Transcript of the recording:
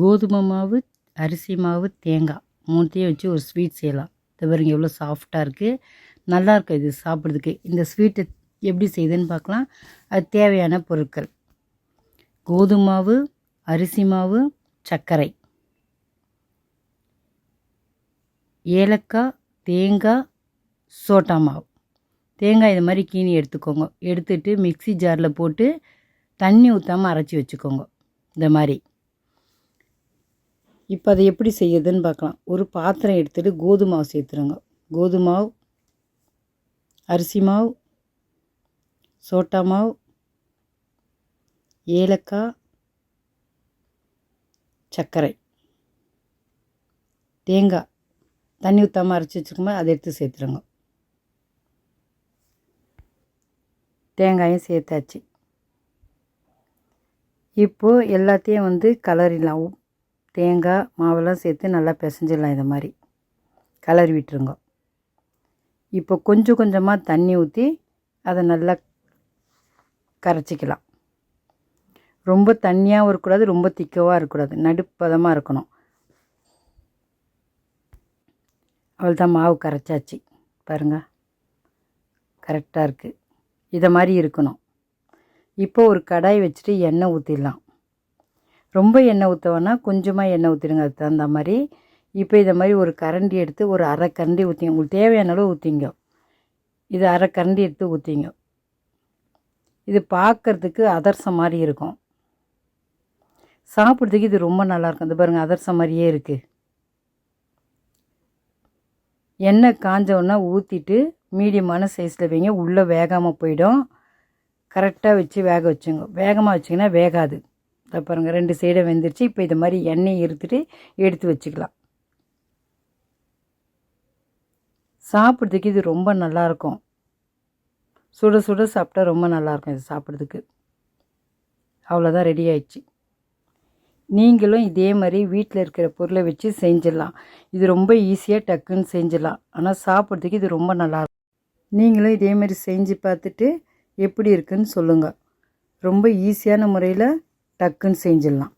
கோதுமை மாவு அரிசி மாவு தேங்காய் மூணுத்தையும் வச்சு ஒரு ஸ்வீட் செய்யலாம். இது பாருங்க எவ்வளோ சாஃப்டாக இருக்குது நல்லாயிருக்கும் இது சாப்பிட்றதுக்கு. இந்த ஸ்வீட்டை எப்படி செய்யுதுன்னு பார்க்கலாம். அது தேவையான பொருட்கள். கோதுமை மாவு அரிசி மாவு சர்க்கரை. ஏலக்காய் தேங்காய் சோட்டா மாவு. தேங்காய் இது மாதிரி கீனி எடுத்துக்கோங்க. எடுத்துட்டு மிக்ஸி ஜாரில் போட்டு தண்ணி ஊற்றாமல் அரைச்சி வச்சுக்கோங்க. இந்த மாதிரி. இப்போ அதை எப்படி செய்யுதுன்னு பார்க்கலாம். ஒரு பாத்திரம் எடுத்துகிட்டு கோதுமை மாவு சேர்த்துருங்க. கோதுமை மாவு அரிசி மாவு சோட்டா மாவு ஏலக்காய் சர்க்கரை தேங்காய். தண்ணி ஊற்றாமல் அரைச்சி வச்சுருக்கோமா அதை எடுத்து சேர்த்துருங்க. தேங்காயும் சேர்த்தாச்சு. இப்போது எல்லாத்தையும் வந்து கலரிடலாம். தேங்காய் மாவெல்லாம் சேர்த்து நல்லா பிசைஞ்சிடலாம் இதை மாதிரி. கலரி விட்டுருங்க. இப்போ கொஞ்சம் கொஞ்சமாக தண்ணி ஊற்றி அதை நல்லா கரைச்சிக்கலாம். ரொம்ப தண்ணியாகவும் இருக்கக்கூடாது ரொம்ப திக்கவாக இருக்கக்கூடாது. நடுப்பதமாக இருக்கணும். அவ்வளோதான் மாவு கரைச்சாச்சு. பாருங்கள் கரெக்டாக இருக்குது இதை மாதிரி இருக்கணும். இப்போ ஒரு கடாய் வச்சுட்டு எண்ணெய் ஊற்றிடலாம் ரொம்ப எண்ணெய் ஊற்ற கொஞ்சமாக எண்ணெய் ஊற்றிடுங்க அதுக்கு தகுந்த மாதிரி. இப்போ இதை மாதிரி ஒரு கரண்டி எடுத்து ஒரு அரை கரண்டி ஊற்றிங்க உங்களுக்கு தேவையான அளவு ஊற்றிங்க இது அரை கரண்டி எடுத்து ஊற்றிங்க இது பார்க்கறதுக்கு அதர்சம் மாதிரி இருக்கும். சாப்பிட்றதுக்கு இது ரொம்ப நல்லாயிருக்கும் இது பாருங்கள் அதர்சம் மாதிரியே இருக்குது எண்ணெய் காஞ்ச ஊற்றிட்டு மீடியமான சைஸில் வைங்க. உள்ளே வேகாமல் போயிடும். கரெக்டாக வச்சு வேக வச்சுங்க. வேகமாக வச்சிங்கன்னா வேகாது. இதை பாருங்கள் ரெண்டு சைடும் வெந்துருச்சு. இப்போ இது மாதிரி எண்ணெய் இருத்துட்டு எடுத்து வச்சுக்கலாம். சாப்பிட்றதுக்கு இது ரொம்ப நல்லாயிருக்கும். சுட சுட சாப்பிட்டா ரொம்ப நல்லாயிருக்கும் இது சாப்பிட்றதுக்கு. அவ்வளோதான் ரெடி ஆயிடுச்சு. நீங்களும் இதே மாதிரி வீட்டில் இருக்கிற பொருளை வச்சு செஞ்சிடலாம். இது ரொம்ப ஈஸியாக டக்குன்னு செஞ்சிடலாம். ஆனால் சாப்பிட்றதுக்கு இது ரொம்ப நல்லாயிருக்கும். நீங்களும் இதே மாதிரி செஞ்சு பார்த்துட்டு எப்படி இருக்குன்னு சொல்லுங்கள் ரொம்ப ஈஸியான முறையில் டக்குன்னு செஞ்சிடலாம்.